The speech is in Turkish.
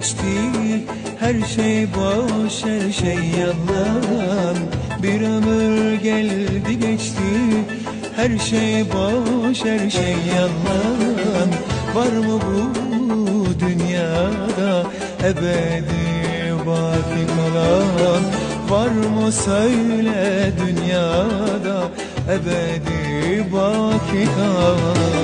geçti. Her şey boş her şey yalan. Bir ömür geldi geçti. Her şey boş her şey yalan. Var mı bu dünyada ebedi baki kalan? Var mı söyle dünyada ebedi baki kalan?